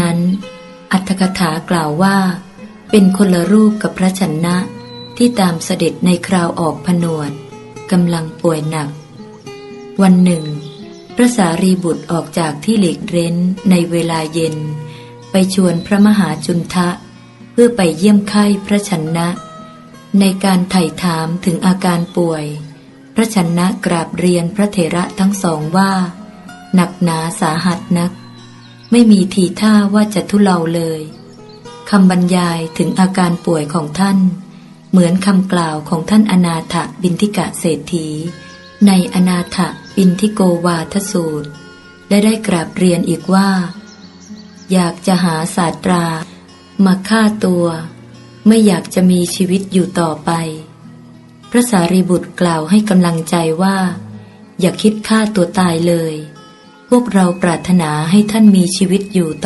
นั้น อัตถกถากล่าวว่า เป็นคนละรูปกับพระชนะที่ตามเสด็จในคราวออกผนวดกำลังป่วยหนัก วันหนึ่ง พระสารีบุตรออกจากที่หลีกเร้นในเวลาเย็น ไปชวนพระมหาจุนทะ เพื่อไปเยี่ยมไข้พระชนะ ในการไถ่ถามถึงอาการป่วย พระชนะกราบเรียนพระเถระทั้งสองว่า หนักหนาสาหัสนัก ไม่มีทีท่าว่าจะทุเลาเลยคำบรรยายถึงอาการป่วยของท่าน เหมือนคำกล่าวของท่านอนาถบินทิกะเศรษฐี ในอนาถบินทิโกวาทสูตรและได้กราบเรียนอีกว่า อยากจะหาศาสตรา มาฆ่าตัว ไม่อยากจะมีชีวิตอยู่ต่อไป พระสารีบุตรกล่าวให้กำลังใจว่า อย่าคิดฆ่าตัวตายเลย พวกเราปรารถนาให้ท่านมีชีวิตอยู่